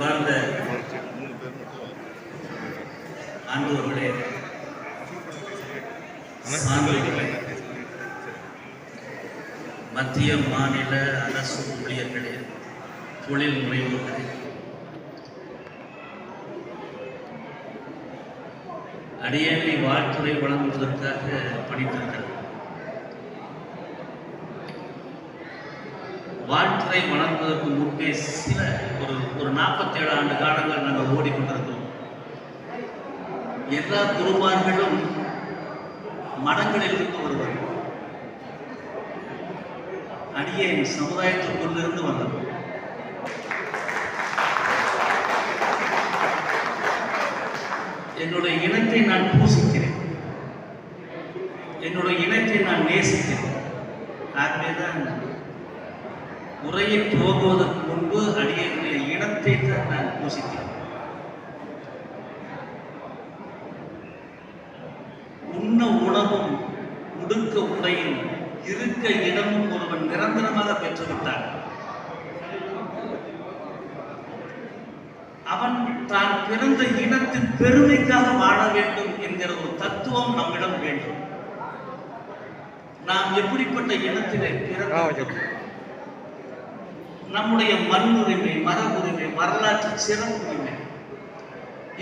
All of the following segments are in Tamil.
அன்பார்ந்த ஆண்டவர்களே மத்திய மாநில அரசு ஊழியர்களே தொழில் முனைவோர்களே அடியேனை வாழ்த்துறை வழங்குவதற்காக பணித்திருக்கிறது வாழ்த்துறை வளர்ப்பதற்கு முன்பே சில ஒரு ஒரு நாற்பத்தேழு ஆண்டு காலங்கள் நாங்கள் ஓடிக்கொண்டிருக்கிறோம். எல்லா குருமார்களும் மடங்களில் இருந்து வருவார்கள் அடியே சமுதாயத்திற்குள்ளிருந்து வந்தவர். என்னுடைய இனத்தை நான் பூசிக்கிறேன். என்னுடைய இனத்தை நான் நேசிக்கிறேன். ஆகவேதான் உரையை துவங்குவதற்கு முன்பு அடியனுடைய இனத்தை நான் பூசிக்கிறேன் உண்ண உணவும் உடுக்க உடையும் இருக்க இடமும் ஒருவன் நிரந்தரமாக பெற்றுவிட்டான். அவன் தான் பிறந்த இனத்தின் பெருமைக்காக வாழ வேண்டும் என்கிற ஒரு தத்துவம் நம்மிடம் வேண்டும். நாம் எப்படிப்பட்ட இனத்திலே பிறந்த நம்முடைய மண் உரிமை மர உரிமை வரலாற்று சிறப்புரிமை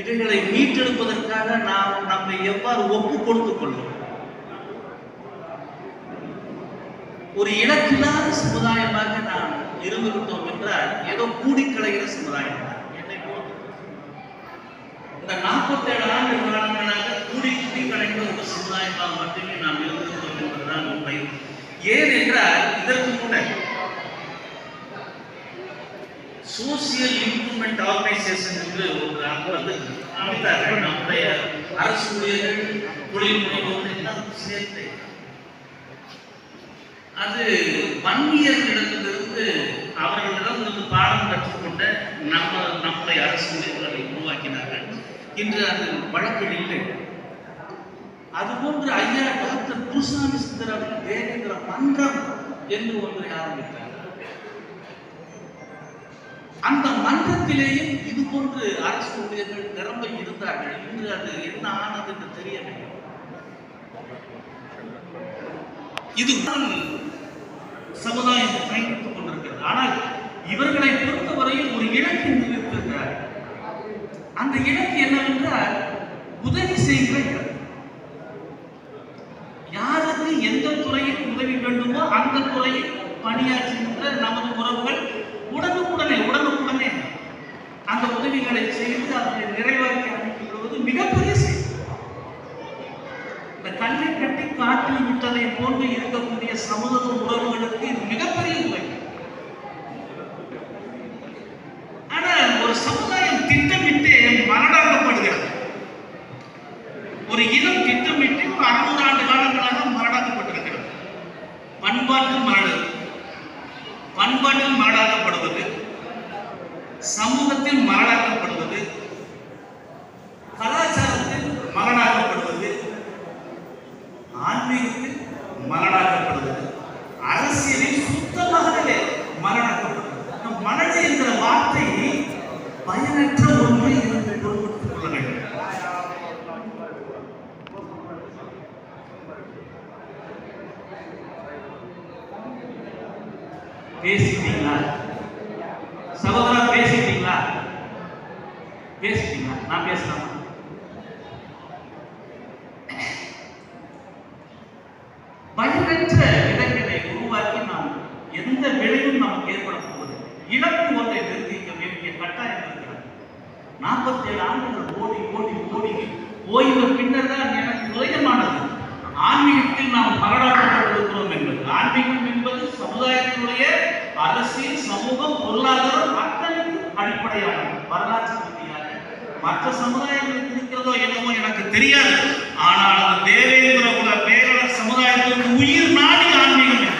இவைகளை மீட்டெடுப்பதற்காக நாம் நம்மை எவ்வாறு ஒப்பு கொடுத்துக் கொள்வோம் ஒரு இலக்கில்லாத சமுதாயமாக நாம் இருந்து என்றால் ஏதோ கூடி கலைகிற சமுதாயம் என்னை பொறுத்து. இந்த நாற்பத்தேழு ஆண்டு காலங்களாக கூடி கூடி கலைகிற ஒரு சமுதாயமாக மட்டுமே நாம் இருந்திருக்கிறோம் என்பதுதான் உண்மை. ஏன் என்றால் இதற்கு முன்னர் சோசியல் இம்ப்ரூவ்மெண்ட் ஆர்கனைசேஷன் என்று ஒரு அங்கு வந்து அமைத்தார்கள். நம்முடைய அரசு ஊழியர்கள் தொழில் முனைவோர்கள் எல்லாம் சேர்த்து. அது வன்னியர்களிடத்திலிருந்து அவர்களிடமிருந்து பாடம் கற்றுக்கொண்ட நம்ம நம்முடைய அரசு ஊழியர்களை உருவாக்கினார்கள். இன்று அது வழக்கில் இல்லை. அதுபோன்று ஐயா டாக்டர் குருசாமி சுந்தர் அவர்கள் தேவேந்திர மன்றம் என்று ஒன்றை ஆரம்பித்தார். அந்த மன்றத்திலேயும் இது போன்று அரசு ஊழியர்கள் நிரம்ப இருந்தார்கள். இன்று அது என்ன ஆனது என்று தெரியவில்லை. இதுதான் சமுதாயம் பயணித்துக் கொண்டிருக்கிறது. ஆனால் இவர்களை பொறுத்தவரையில் ஒரு இலக்கு நிறுத்திருக்கிறார் அந்த இலக்கு என்னவென்றால் உதவி செய்கிற யாருக்கு எந்த துறையில் உதவி வேண்டுமோ அந்த துறையில் பணியாற்றுகின்ற நமது உறவுகள் உடனுக்குடனே உடனுக்குடனே அந்த செய்து அவர்களை நிறைவாக்கி அனுப்பிவிடுவது மிகப்பெரிய செய்தி இந்த கல்லை கட்டி காட்டில் விட்டதை போன்று இருக்கக்கூடிய சமூக உறவுகளுக்கு இது மிகப்பெரிய உண்மை ஆனால் ஒரு சமுதாயம் திட்டமிட்டு மரணாக்கப்படுகிறது ஒரு இனம் திட்டமிட்டு ஒரு அறுநூறு ஆண்டு காலங்களாக மரணாக்கப்பட்டிருக்கிறது பண்பாட்டு மரணம் பண்பாட்டில் மரணாக்கப்படுவது சமூகத்தில் மரணாக்கப்படுவது கலாச்சாரத்தில் மரணாக்கப்படுவது ஆன்மீகத்தில் மரணாக்கப்படுவது அரசியலில் சுத்தமாகவே மரணாக்கப்படுவது இந்த மரணம் என்கிற வார்த்தை பயனற்ற ஒன்று என்று பொருட்படுத்திக் கொள்ள வேண்டும் பேசிட்டீங்களா? சகோதரா பேசிட்டீங்களா? பேசிட்டீங்களா? நான் பேசலாமா பயனற்ற இடங்களை உருவாக்கி நாம் எந்த விளைவும் நமக்கு ஏற்பட போவதில்லை இலக்கு ஒன்றை நிர்ணயிக்க வேண்டிய கட்டாயம் இருக்கிறது நாற்பத்தேழு ஆண்டுகள் ஓடி ஓடி ஓடி ஓய்வு பின்னர் தான் எனக்கு உதயமானது ஆன்மீகத்தில் நாம் மகடாக்கப்பட்டிருக்கிறோம் என்பது ஆன்மீகம் என்பது சமுதாயத்தினுடைய அரசியல் சமூகம் பொருளாதாரம் அத்தனைக்கும் அடிப்படையானது வரலாற்று ரீதியாக மற்ற சமுதாயங்களுக்கு இருக்கிறதோ என்னவோ எனக்கு தெரியாது. ஆனால் அந்த தேவேந்திர குல பேரளர் சமுதாயத்திற்கு உயிர் நாடி ஆன்மீகம்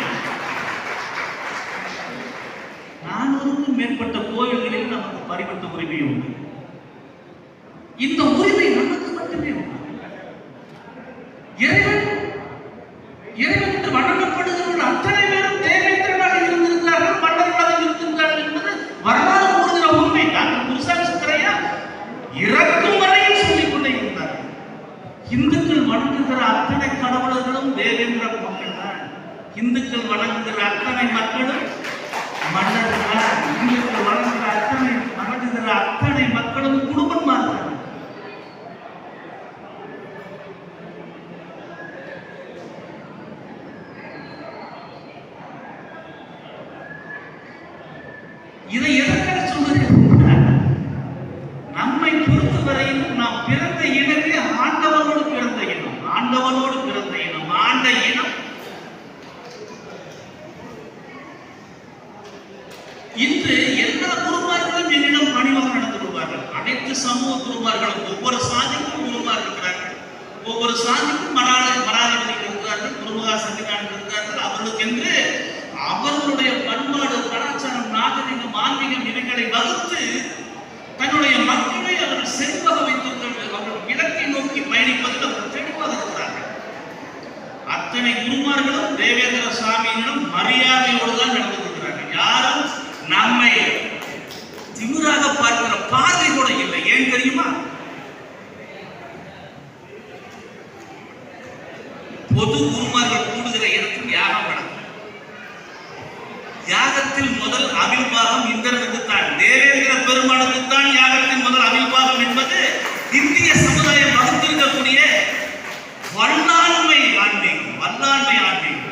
நானூறுக்கும் மேற்பட்ட கோயில்களில் நமக்கு பரிபட்ட உரிமை உண்டு. இந்த உரிமை நமக்கு மட்டுமே உண்டு இறைவன் இறைவன் என்று வணங்கப்படுகிறவர்கள் அத்தனை பேரும் தேவேந்திரனாக இருந்திருக்கிறார்கள் மன்னர்களாக இருந்திருக்கிறார்கள் என்பது வரலாறு கூறுகிற உண்மை டாக்டர் குருசா வணங்குகிற அத்தனை கடவுளர்களும் தேவேந்திர மக்கள் தான் இந்துக்கள் வணங்குகிற அத்தனை மக்களும் மன்னர்கள் தான் இந்துக்கள் வணங்குகிற அத்தனை வணங்குகிற அத்தனை மக்களும் குடும்பமாக தான் இதை எதற்காக சொல்கிறேன் நம்மை பொறுத்தவரையில் நாம் பிறந்த இனமே ஆண்டவனோடு பிறந்த இனம் ஆண்டவனோடு பிறந்த இனம் ஆண்ட இனம் இன்று எல்லா குருமார்களும் என்னிடம் பணிவாக நடந்து கொள்வார்கள் அனைத்து சமூக குருமார்களும் ஒவ்வொரு சாதிக்கும் குருமார் இருக்கிறார்கள் ஒவ்வொரு சாதிக்கும் மராதிபதிகள் இருக்கிறார்கள் குருமகா சன்னிதானம் இருக்கிறார்கள் அவர்களுக்கென்று அவர்களுடைய பண்பாடு கலாச்சாரம் நாகரிகம் ஆன்மீகம் இவைகளை வகுத்து தன்னுடைய மக்களை அவர்கள் செல்வக வைத்திருக்கிறார்கள் அவர்கள் இலக்கை நோக்கி பயணிப்பதில் அவர்கள் தெளிவாக இருக்கிறார்கள். அத்தனை குருமார்களும் தேவேந்திர சாமியிடம் மரியாதையோடு தான் நடந்து கொள்கிறார்கள். யாரும் நம்ம திமிராக பார்க்கிற பார்வை கூட இல்லை ஏன் தெரியுமா பொது குருமார்கள் கூடுகிற இடத்தில் யாகம் நடக்கும். யாகத்தில் முதல் அவிர்வாகம் இந்திரனுக்கு தான் தேவேந்திர பெருமானுக்கு தான் யாகத்தின் முதல் அவிர்வாகம் என்பது இந்திய சமுதாயம் வகுத்திருக்கக்கூடிய வல்லாண்மை ஆன்மீகம் வல்லாண்மை ஆன்மீகம்.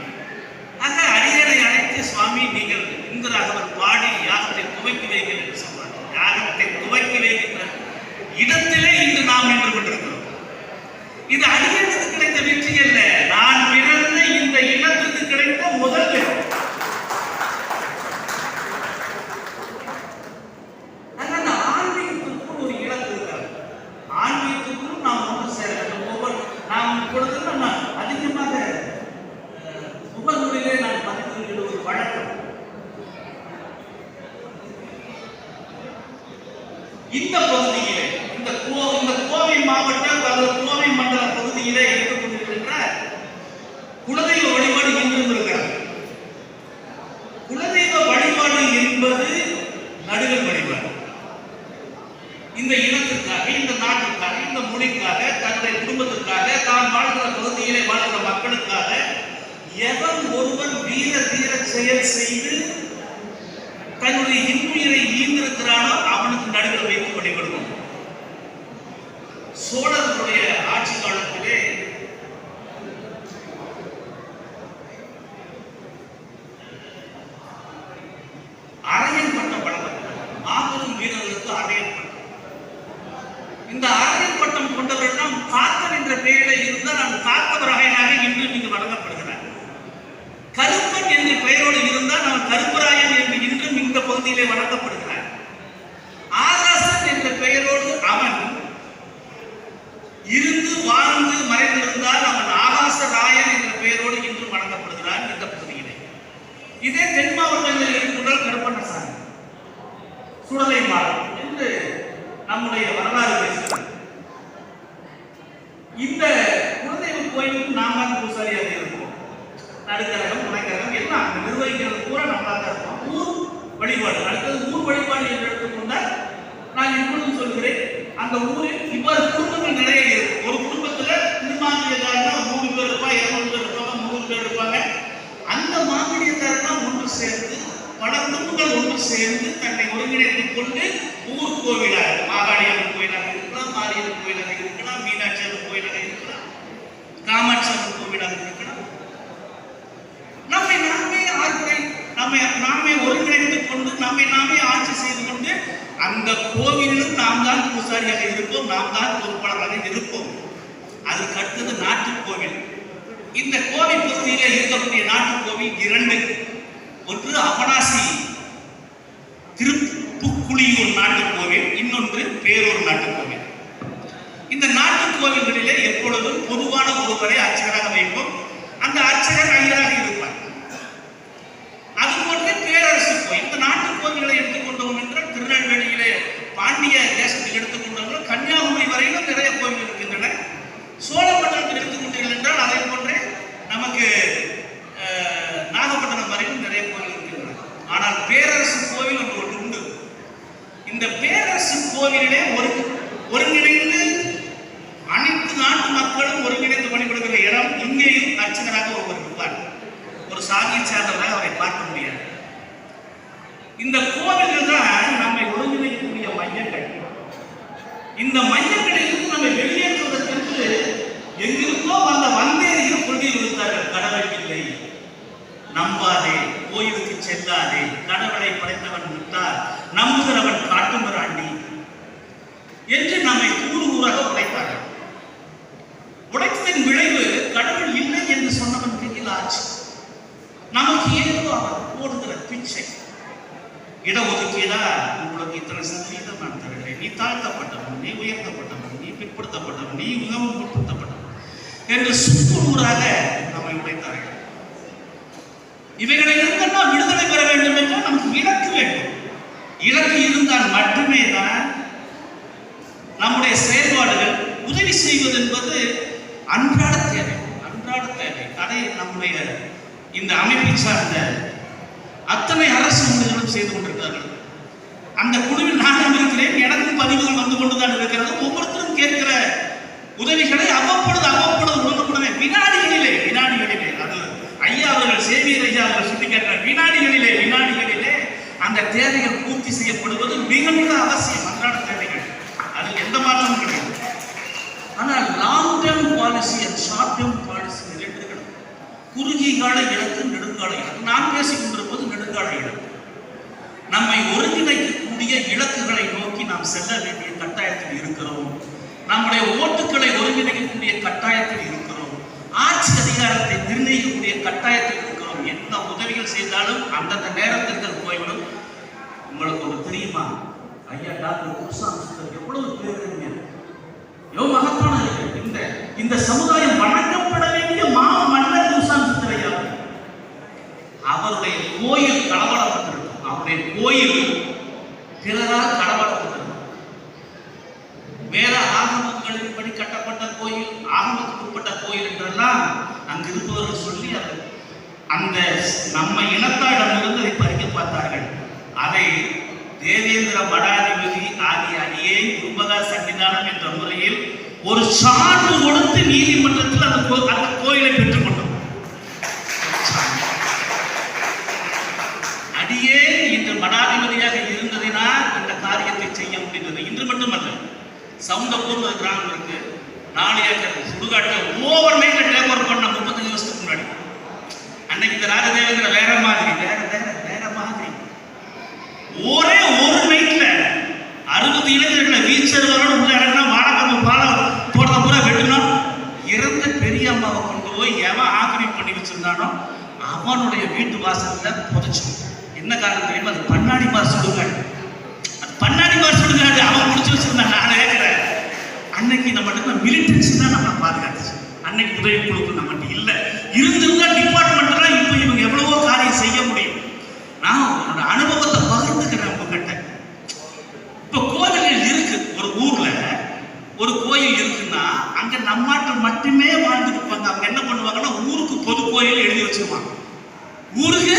ஆக அடியனை அழைத்து சுவாமி நீங்கள் இந்திராக அவர் பாடி யாகத்தை துவக்கி வைங்கள் என்று சொல்றார் யாகத்தை துவக்கி வைக்கின்ற இடத்திலே இன்று நாம் நின்று கொண்டிருக்கிறோம் இது அடியனுக்கு கிடைத்த வெற்றி அல்ல நான் பிறந்த இந்த இனத்துக்கு கிடைத்த முதல் வெற்றி அதனால ஆன்மீகத்திற்கும் ஒரு இலக்கு இருக்கிறது ஆன்மீகத்திற்கும் நாம் ஒன்று சேர வேண்டும் ஒவ்வொரு நாம் இப்பொழுது நம்ம அதிகமாக அஹ், முகநூலிலே நான் பதிவு ஒரு வழக்கம் இந்த பகுதியிலே இந்த கோ இந்த கோவை மாவட்டம் அல்லது கோவை மண்டல பகுதியிலே இருந்து கொண்டிருக்கின்ற குலதெய்வ வழிபாடு இன்றும் இருக்கிறது குலதெய்வ வழிபாடு என்பது நடுகள் வழிபாடு இந்த இனத்திற்காக இந்த நாட்டிற்காக இந்த மொழிக்காக தன்னுடைய குடும்பத்திற்காக தான் வாழ்கிற பகுதியிலே வாழ்கிற மக்களுக்காக எவன் ஒருவன் வீர தீர செயல் செய்து தன்னுடைய இன்னுயிரை ஈந்திருக்கிறானோ அவனுக்கு நடுவில் வைத்து வழிபடுவோம் சோழர்களுடைய ஆட்சி காலத்திலே அரையன் பட்டம் வழங்கப்பட்டது மாபெரும் வீரர்களுக்கு அரையன் பட்டம் இந்த அரையன் பட்டம் கொண்டவரிடம் காத்தன் என்ற பெயரில் இருந்தால் நான் காத்தவராயனாக இன்று இங்கு வழங்கப்படுகிறார் கருப்பன் என்ற பெயரோடு இருந்தால் நான் கருப்பராயன் என்று இன்றும் இந்த பகுதியிலே வழங்கப்படுகிறார் ஆகாசன் என்ற பெயரோடு அவன் இருந்து வாழ்ந்து மறைந்திருந்தால் அவன் ஆகாசராயன் என்ற பெயரோடு இன்றும் வழங்கப்படுகிறான் இந்த பகுதியிலே இதே தென் மாவட்டங்களில் இருக்கின்றால் கருப்பண்ணசாமி சுடலை மாறன் என்று நம்முடைய வரலாறு பேசுகிறது. இந்த குலதெய்வ கோயிலுக்கு நாம் தான் பூசாரியாக இருப்போம். நடுக்கரகம் துணைக்கரகம் எல்லாம் அங்க நிர்வகிக்கிறது பூரா நம்மளா தான் இருப்போம். ஊர் வழிபாடு அடுத்தது ஊர் வழிபாடு என்று எடுத்துக்கொண்டால் நான் இப்பொழுது சொல்கிறேன் அந்த ஊரில் இவ்வாறு குடும்பங்கள் நிறைய இருக்கு ஒரு குடும்பத்துல திருமாங்கியதாருன்னா மூணு பேர் இருப்பாங்க இருநூறு பேர் இருப்பாங்க முந்நூறு பேர் இருப்பாங்க அந்த மாங்கடியத்தாரெல்லாம் ஒன்று சேர்ந்து பல குடும்பங்கள் ஒன்று சேர்ந்து தன்னை ஒருங்கிணைத்துக் கொண்டு ஊர் கோவிலாக மாகாளியம்மன் கோயிலாக இருக்கலாம் மாரியம்மன் கோயிலாக இருக்கலாம் மீனாட்சி அம்மன் கோயிலாக இருக்கலாம் காமாட்சி அம்மன் கோவிலாக இருக்கலாம். நம்மை நாமே ஆர்வனை நம்மை நாமே ஒருங்கிணைத்துக் கொண்டு நம்மை நாமே ஆட்சி செய்து கொண்டு அந்த கோவிலிலும் நாம் தான் பூசாரியாக இருப்போம் நாம் தான் பொறுப்பாளராக இருப்போம். அதுக்கு அடுத்தது நாட்டுக் கோவில். இந்த கோவில் பகுதியில் இருக்கக்கூடிய நாட்டுக் கோவில் இரண்டு. ஒன்று அவனாசி திருப்புக்குழியூர் நாட்டு கோவில் இன்னொன்று பேரூர் நாட்டு கோவில். இந்த நாட்டு கோவில்களிலே எப்பொழுதும் பொதுவான ஒருவரை அர்ச்சகராக வைப்போம். அந்த அர்ச்சகர் ஐயராக இருப்பார். அதுபோன்று பேரரசு கோயில் இந்த நாட்டு கோவில்களை எடுத்துக்கொண்டோம் என்றால் திருநெல்வேலியிலே பாண்டிய தேசத்தில் எடுத்துக்கொண்டோம் கன்னியாகுமரி வரையிலும் நிறைய கோவில் இருக்கின்றன சோழ மண்டலத்தில் எடுத்துக்கொண்டீர்கள் என்றால் அதே போன்றே நமக்கு அஹ், நாகப்பட்டினம் வரையிலும் நிறைய கோவில் இருக்கின்றன ஆனால் பேரரசு கோவில் ஒன்று ஒன்று உண்டு இந்த பேரரசு கோவிலிலே ஒரு ஒருங்கிணைந்து அனைத்து நாட்டு மக்களும் ஒருங்கிணைந்து வழிபடுகிற சாதியை சார்ந்தவராக அவரை பார்க்க முடியாது இந்த கோவில்கள் தான் நம்மை ஒருங்கிணைக்கக்கூடிய மையங்கள் இந்த மையங்களிலிருந்து நம்மை வெளியேற்றுவதற்கு எங்கிருந்தோ வந்த வந்தேரிகள் கொள்கை விடுத்தார்கள் கடவுள் இல்லை நம்பாதே கோயிலுக்கு செல்லாதே கடவுளை படைத்தவன் முத்தார் நம்புகிறவன் காட்டுமிராண்டி என்று நம்மை கூறு கூறாக உடைத்தார்கள். உடைத்ததின் விளைவு கடவுள் இல்லை என்று சொன்னவன் கையில் ஆச்சு. நமக்கு ஏதோ அவர் போடுகிற பிச்சை. இடஒதுக்கீடா உங்களுக்கு இத்தனை சதவீதம் நான் தருகிறேன் நீ தாழ்த்தப்பட்டவன் நீ உயர்த்தப்பட்டவன் நீ பிற்படுத்தப்பட்டவன் நீ மிகவும் பிற்படுத்தப்பட்டவன் என்று சுக்குநூறாக நம்மை உடைத்தார்கள். இவைகளிலிருந்து நாம் விடுதலை பெற வேண்டும் என்றால் நமக்கு இலக்கு வேண்டும். இலக்கு இருந்தால் மட்டுமே தான் நம்முடைய செயல்பாடுகள் உதவி செய்வது என்பது அன்றாட தேவை அன்றாட தேவை. அதை நம்முடைய இந்த அமைப்பை சார்ந்த அத்தனை அரசு ஊழியர்களும் செய்து கொண்டிருக்கிறார்கள். அந்த குழுவில் நானும் இருக்கிறேன் எனக்கும் பதிவுகள் வந்து கொண்டுதான் இருக்கிறது. ஒவ்வொருத்தரும் கேட்கிற உதவிகளை அவ்வப்பொழுது அவ்வப்பொழுது உடனுக்குடனே வினாடிகளிலே வினாடி ஐயா அவர்கள் சேவியர் ஐயா அவர்கள் சுட்டிக்காட்டுற வினாடிகளிலே வினாடிகளிலே அந்த தேவைகள் பூர்த்தி செய்யப்படுவது மிக மிக அவசியம் அன்றாட தேவைகள். அதில் எந்த மாற்றமும் கிடையாது. ஆனால் long term policy and short term policy ரெண்டு இருக்கணும் குறுகிய கால இலக்கு நெடுங்கால இலக்கு. நான் பேசிக் கொண்டிருப்பது நெடுங்கால இலக்கு. நம்மை ஒருங்கிணைக்கக்கூடிய இலக்குகளை நோக்கி நாம் செல்ல வேண்டிய கட்டாயத்தில் இருக்கிறோம். நம்முடைய ஓட்டுக்களை ஒருங்கிணைக்கக்கூடிய கட்டாயத்தில் இருக்கிறோம். ஆட்சி அதிகாரத்தை நிர்ணயிக்கக்கூடிய கட்டாயத்தில் இருக்கிறோம் என்ன உதவிகள் செய்தாலும் அந்தந்த நேரத்திற்கு போய்விடும். உங்களுக்கு ஒரு தெரியுமா? ஐயா டாக்டர் குருசாமி எவ்வளவு பேர் எவ்வளவு மகத்தான இருக்கு. இந்த இந்த சமுதாயம் வணங்கப்பட வேண்டிய மா மன்னர் குருசாமி சுந்தர் ஐயா. அவருடைய கோயில் களவாடப்பட்டிருக்கும் அவருடைய கோயில் பிறரால் களவாடப்பட்டிருக்கும் வேற ஆக படி கட்டப்பட்ட கோயில் ஆகமத்துக்கு உட்பட்ட கோயில் என்றெல்லாம் அங்கு இருப்பவர்கள் சொல்லி அது அந்த நம்ம இனத்தாரிடமிருந்து அதை பறிக்க பார்த்தார்கள். அதை தேவேந்திர மடாதிபதி ஆகிய அணியை குருமகா சன்னிதானம் என்ற முறையில் ஒரு சான்று கொடுத்து நீதிமன்றத்தில் அந்த அந்த கோயிலை பெற்றுக்கொண்டோம் அடியே இன்று மடாதிபதியாக இருந்ததினால் இந்த காரியத்தை செய்ய முடிந்தது. இன்று மட்டுமல்ல சவுண்டப்பூர் ஒரு கிராமம் இருக்கு. நாலு ஏக்கர் சுடுகாட்டை ஓவர் நைட்ல ஓவர் பண்ண முப்பத்தஞ்சு வருஷத்துக்கு முன்னாடி. அன்னைக்கு இந்த ராஜதேவேந்திர வேற மாதிரி. வேற வேற வேற மாதிரி. ஒரே ஒரு நைட்ல அறுபது இளைஞர்களை வீச்சர்களோட உள்ள இடம்னா வாழக்கம்பு பாலம் போடுறத பூரா வெட்டணும் இறந்த பெரிய அம்மாவை கொண்டு போய் எவன் ஆக்கிரமிப்பு பண்ணி வச்சிருந்தானோ அவனுடைய வீட்டு வாசல்ல புதைச்சு. என்ன காரணம் தெரியுமா? அது பண்ணாடி மாதிரி சுடுகாடு. அது பண்ணாடி சொல்லுங்க சுடுகாடு அவன் முடிச்சு வச்சிருந்தான் நான் கேட்கிறேன் அன்னைக்கு நம்ம மிலிட்டன்சி தான் நம்ம பாதுகாத்துச்சு. அன்னைக்கு உதவி குழுக்கள் நம்மகிட்ட இல்லை. இருந்திருந்தா டிபார்ட்மெண்ட் இப்போ இவங்க எவ்வளவோ காரியம் செய்ய முடியும் நான் என்னோட அனுபவத்தை பகிர்ந்துக்கிறேன் உங்ககிட்ட இப்போ கோவில்கள் இருக்கு ஒரு ஊர்ல ஒரு கோயில் இருக்குன்னா அங்க நம்மாட்கள் மட்டுமே பண்ணுவாங்க அவங்க என்ன பண்ணுவாங்கன்னா ஊருக்கு பொது கோயில் எழுதி வச்சிருவாங்க ஊருக்கு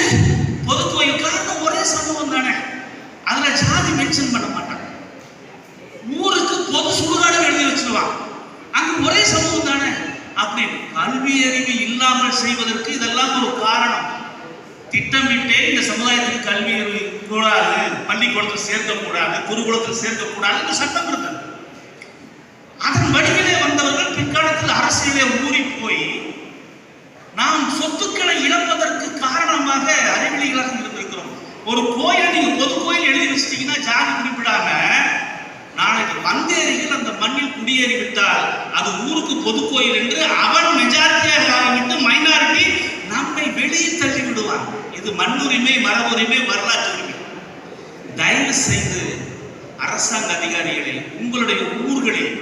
பொது கோயில் காரணம் ஒரே சமூகம் தானே. அதுல ஜாதி மென்ஷன் பண்ண மாட்டாங்க. ஊருக்கு பொது சுடுகாடு எழுதி வச்சிருவாங்க. அங்க ஒரே சமூகம் தானே. அப்படின்னு கல்வி அறிவு இல்லாமல் செய்வதற்கு இதெல்லாம் ஒரு காரணம். திட்டமிட்டே இந்த சமுதாயத்துக்கு கல்வி அறிவு கூடாது. பள்ளிக்கூடத்தில் சேர்க்கக்கூடாது குருகுலத்தில் சேர்க்கக்கூடாது இந்த சட்டம் இருந்தது அதன் வடிவிலே வந்தவர்கள் பிற்காலத்தில் அரசியலே ஊறி போய் நாம் சொத்துக்களை இழப்பதற்கு காரணமாக அறிவிலிகளாக இருந்திருக்கிறோம். ஒரு கோயில் நீங்க பொது கோயில் எழுதி வச்சிட்டீங்கன்னா ஜாதி குறிப்பிடாம நாளைக்கு வந்தேரியில் அந்த மண்ணில் குடியேறி விட்டால் அது ஊருக்கு பொது கோயில் என்று அவன் மெஜாரிட்டியாக ஆரம்பித்து மைனாரிட்டி நம்மை வெளியே தள்ளி விடுவான். இது மண்ணுரிமை மரபுரிமை வரலாற்று உரிமை. தயவு செய்து அரசாங்க அதிகாரிகளில் உங்களுடைய ஊர்களில்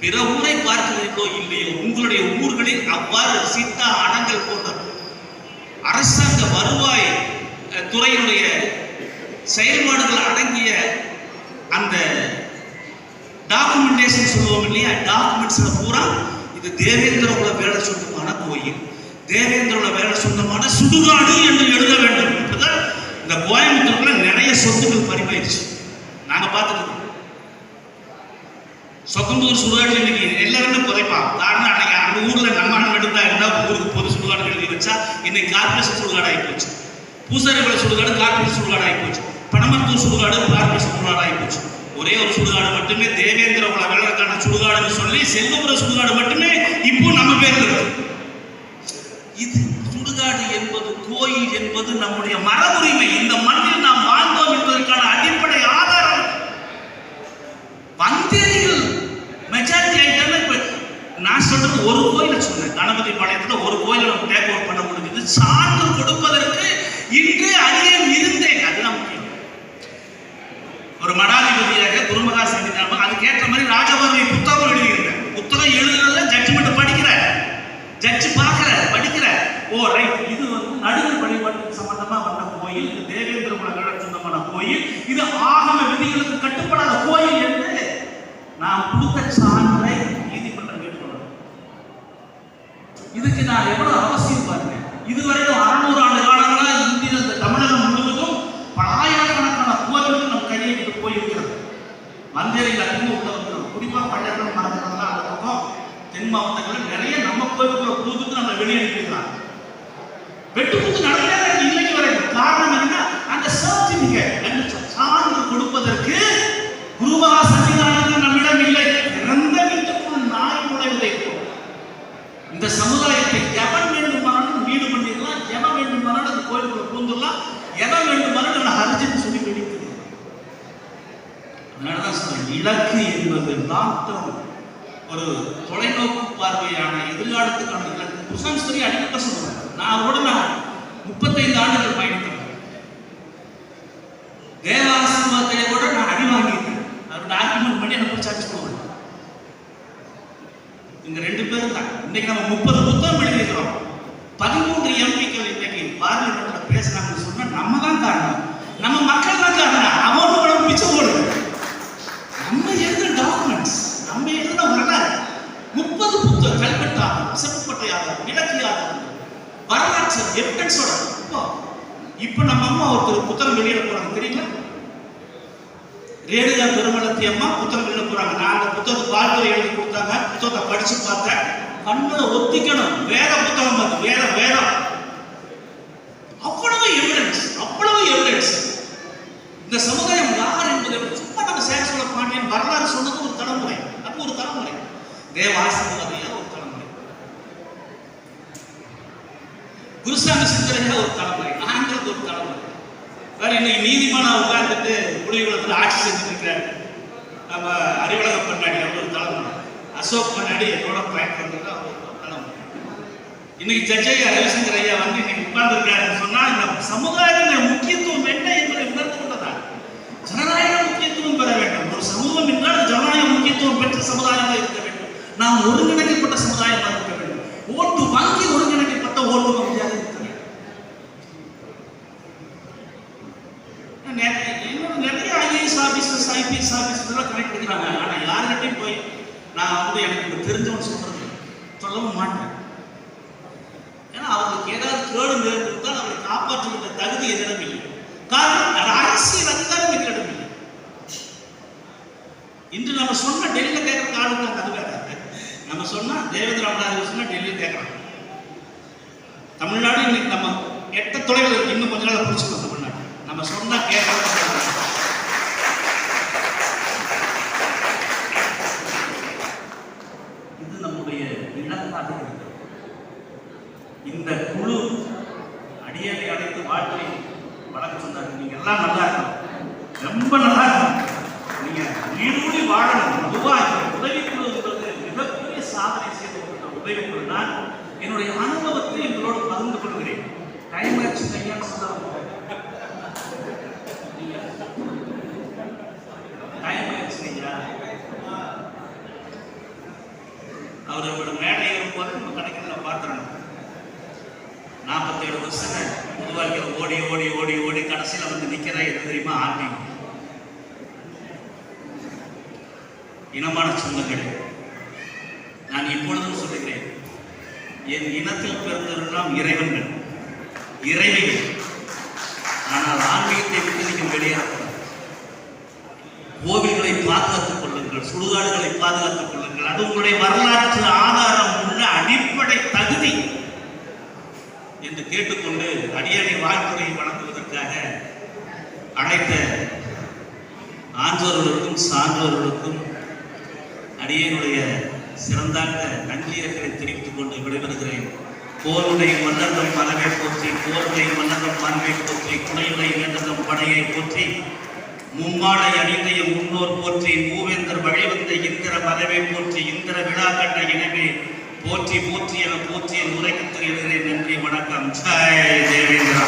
பிற ஊரை பார்க்கிறீர்களோ இல்லையோ உங்களுடைய ஊர்களில் அவ்வாறு சித்தா அடங்கல் போன்ற அரசாங்க வருவாய் துறையினுடைய செயல்பாடுகள் அடங்கிய அந்த டாக்குமெண்டேஷன் சொல்லுவோம் இல்லையா? டாக்குமெண்ட்ஸ்ல பூரா இது தேவேந்திர குல வேலை சொந்தமான கோயில். தேவேந்திர குல வேலை சொந்தமான சுடுகாடு என்று எழுத வேண்டும். இப்பதான் இந்த கோயம்புத்தூர்ல நிறைய சொத்துக்கள் பரிமாயிடுச்சு நாங்க பார்த்துட்டு இருக்கோம். சொக்கம்பூர் சுடுகாடு இன்னைக்கு எல்லாருமே புதைப்பான் காரணம் அன்னைக்கு அந்த ஊர்ல நம்ம அண்ணன் மட்டும் இருந்தா ஊருக்கு பொது சுடுகாடு எழுதி வச்சா இன்னைக்கு கார்பரேஷன் சுடுகாடு ஆகி போச்சு பூசாரிபுரம் சுடுகாடு கார்பரேஷன் சுடுகாடு ஆகி போச்சு பணமத்தூர் சுடுகாடு கார்பரேஷன் சுடுகாடு ஆகி போச்சு ஒரே ஒரு சுடுகாடு மட்டுமே தேவேந்திர குல வெள்ளக்கான சுடுகாடுன்னு சொல்லி செல்வபுர சுடுகாடு மட்டுமே இப்போ நம்ம பேர் இருக்கு. இது சுடுகாடு என்பது கோயில் என்பது நம்முடைய மரபுரிமை. இந்த மண்ணில் நாம் வாழ்ந்தோம் என்பதற்கான அடிப்படை ஆதாரம் வந்தேரிகள் நான் சொல்றது ஒரு கோயில சொன்னேன் கணபதி பாளையத்துல ஒரு கோயில் நம்ம டேக் ஓவர் பண்ண முடிஞ்சது சான்று கொடுப்பதற்கு இன்று அதிகம் இருந்தேன். அதுதான் முக்கியம். ஒரு மடாதிபதியாக குருமகா சன்னிதானம் அதுக்கேற்ற மாதிரி ராஜபார்வை புத்தகம் எழுதியிருந்தேன் புத்தகம் எழுதுறதுல ஜட்ஜ்மெண்ட் படிக்கிற ஜட்ஜ் பார்க்கிறார் படிக்கிறார். ஓ ரைட் இது வந்து நடுவர் வழிபாட்டுக்கு சம்பந்தமா வந்த கோயில். இது தேவேந்திர குலங்கள் சொந்தமான கோயில். இது ஆகம விதிகளுக்கு கட்டுப்படாத கோயில் என்று நான் கொடுத்த சான்றை இதுக்கு நான் எவ்வளவு அவசியம் பாருங்க. இதுவரைக்கும் அறுநூறு ஆண்டு காலங்களா இந்திய தமிழகம் முழுவதும் பல ஆயிரக்கணக்கான கோவில்கள் நம் கையை விட்டு போயிருக்கிறது. மந்திரிகள் அதிகமாக உள்ள வந்துடும் குறிப்பா பள்ளியர்கள் மரங்கள்லாம் அந்த பக்கம் தென் மாவட்டங்களில் நிறைய நம்ம கோயிலுக்குள்ள புதுத்து நம்ம வெளியே அனுப்பிடுறாங்க வெட்டு நடந்தே இருக்கு இன்னைக்கு வரைக்கும் காரணம் என்ன அந்த சர்டிபிகேட் அந்த சான்று கொடுப்பதற்கு குருமகா சன்னிதானத்தில் நம்மிடம் இல்லை இறந்த வீட்டுக்குள் நாய் நுழைவதை போல் இந்த சமுதாயத்தை எவன் வேண்டுமானாலும் வீடு பண்ணிடலாம் எவன் வேண்டுமானாலும் அந்த கோயிலுக்குள்ள பூந்துடலாம் எவன் வேண்டுமானாலும் நான் ஹரிஜன் சொல்லி வெடிக்கிறது அதனாலதான் சொல்றேன் இலக்கு என்பது லாங் ஒரு தொலைநோக்கு பார்வையான எதிர்காலத்துக்கான இலக்கு. குசான் சரி அடிக்கட்ட சொல்றேன். நான் அவரோட நான் முப்பத்தைந்து ஆண்டுகள் பயணித்தேன் தேவாசிரமத்தை கூட நான் அடி வாங்கியிருக்கேன் அவரோட ஆர்குமெண்ட் பண்ணி எனக்கு சார்ஜ் போவேன் இங்க ரெண்டு பேரும் தான். இன்னைக்கு நம்ம முப்பது புத்தகம் எழுதியிருக்கிறோம் பதிமூன்று எம்பிக்கள் இன்னைக்கு பார்லிமெண்ட்ல பேசுனாங்கன்னு சொன்னா நம்ம தான் காரணம் நம்ம மக்கள் தான் காரணம் அவன் கூட பிச்சை போடுது நம்ம எழுதின டாக்குமெண்ட்ஸ் நம்ம எழுதின வரலாறு முப்பது புத்தகம் கல்வெட்டு ஆதாரம் செப்புப்பட்டை ஆதாரம் இலக்கிய ஆதாரம் வரலாற்று அப்பா இப்போ நம்ம அம்மா ஒருத்தர் புத்தகம் வெளியிட போறாங்க தெரியுங்களா? ரேணுகா பெருமளத்தி அம்மா புத்தகம் வெளியிட போறாங்க. நான் அந்த புத்தகத்தை வாழ்க்கை எழுதி கொடுத்தாங்க புத்தகத்தை படிச்சு பார்த்தேன். கண்ணுல ஒத்திக்கணும். வேற புத்தகம் அது வேற வேற. அவ்வளவு எவிடன்ஸ் அவ்வளவு எவிடன்ஸ் இந்த சமுதாயம் யார் என்பதை சும்மா நம்ம சேர சொல்ல பாண்டியன் வரலாறு சொன்னது ஒரு தலைமுறை. அப்போ ஒரு தலைமுறை. தேவாசிரியர் ஒரு தலைமுறை குருசாமி சிந்தரையா ஒரு தலைமுறை நான்கிறது ஒரு தலைமுறை. வேற இன்னைக்கு நீதிமான உட்கார்ந்துட்டு குடிகுளத்தில் ஆட்சி செஞ்சுட்டு இருக்கிறார் நம்ம அறிவழக பண்ணாடி அவர் ஒரு தலைமுறை. அசோக் பண்ணாடி என்னோட பயன் பண்றது அவர் ஒரு தலைமுறை. இன்னைக்கு ஜட்ஜையா ரவிசங்கர் ஐயா வந்து இன்னைக்கு உட்கார்ந்துருக்காருன்னு சொன்னால் இந்த சமுதாயத்தின் முக்கியத்துவம் என்ன என்பதை உணர்ந்து கொண்டதான் ஜனநாயக முக்கியத்துவம் பெற வேண்டும். ஒரு சமூகம் என்றால் ஜனநாயக முக்கியத்துவம் பெற்ற சமுதாயமாக இருக்க வேண்டும். நாம் ஒருங்கிணைக்கப்பட்ட சமுதாயமாக இருக்க வேண்டும். ஓட்டு வங்கி ஒருங்கிணைக்கப்பட்ட ஓட்டு வங்கியாக இருக்க வேண்டும் நிறைய- இன்னும் நிறைய IAS officers IPS officers connect எடுக்கிறாங்க ஆனா யாருக்கிட்டையும் போய் நான் வந்து எனக்கு தெரிஞ்சவன் சொல்றது சொல்லவும் மாட்டேன். ஏன்னா அவங்களுக்கு ஏதாவது கேடு நேர்ந்தால் அவரை காப்பாற்றுகின்ற தகுதி என்னிடம் இல்லை. காரணம் அது அரசியல் அதிகாரம் எங்களிடம் இல்லை. இன்று நம்ம சொன்ன டெல்லியில் கேட்குற காரணம் அது வேற. நம்ம சொன்னால் தேவேந்திர அமராவதி சொன்னால் டெல்லியில் கேட்குறாங்க தமிழ்நாடு இன்னைக்கு நம்ம எட்ட தொலைவில் இன்னும் கொஞ்ச நாள் பிடிச்சிக்கணும் தமிழ்நாடு நம்ம சொன்னால் கேட்கலாம் இது நம்முடைய இலக்காக இருக்கிறது இந்த குழு அடியேனை அழைத்து வாழ்க்கை வழங்க அதான் நல்லா இருக்கும் ரொம்ப நல்லா இருக்கும் நீங்க நீடூடி வாழணும். அதுவா உதவிக்குழுங்கிறது மிகப்பெரிய சாதனை செய்து உதவி குழு நான் என்னுடைய அனுபவத்தை எங்களோடு பகிர்ந்து கொள்கிறேன். டைம் ஆச்சு கையான்னு சொன்னாங்க டைம் ஆச்சு அவர் அவரோட மேடை ஏறும்போது நம்ம கணக்கில் பார்த்துடணும் நாற்பத்தேழு வருஷங்கள் உருவாக்கிற ஓடி ஓடி ஓடி கடைசியில் வந்து நிற்கிறா எது தெரியுமா? ஆர்மி. இனமான சொந்தங்கள் நான் இப்பொழுதும் சொல்லுகிறேன் என் இனத்தில் பிறந்தவர்களெல்லாம் இறைவன்கள். இறைவிகள் ஆனால் ஆன்மீகத்தை விட்டு நீங்கள் வெளியேறக்கூடாது. கோவில்களை பாதுகாத்துக் கொள்ளுங்கள் சுடுகாடுகளை பாதுகாத்துக் கொள்ளுங்கள். அது உங்களுடைய வரலாற்று ஆதாரம் உள்ள அடிப்படை தகுதி. என்று கேட்டுக்கொண்டு அடியணை வாழ்த்துறையை வழங்குவதற்காக அழைத்த ஆன்றோர்களுக்கும் சான்றோர்களுக்கும் அடியனுடைய சிறந்தாக்க நன்றியர்களை தெரிவித்துக் கொண்டு விடைபெறுகிறேன். போருடைய மன்னர்கள் மலவை போற்றி போருடைய மன்னர்கள் மலவை போற்றி குடையுடைய வேண்டகம் படையை போற்றி மும்மாடை அணிந்தைய முன்னோர் போற்றி மூவேந்தர் வழிவந்த இந்திர மலவை போற்றி இந்திர விழா கண்ட இனவே போற்றி போற்றி என போற்றி உரைக்கு தெரிகிறேன் நன்றி வணக்கம். ஜெய் தேவேந்திரா.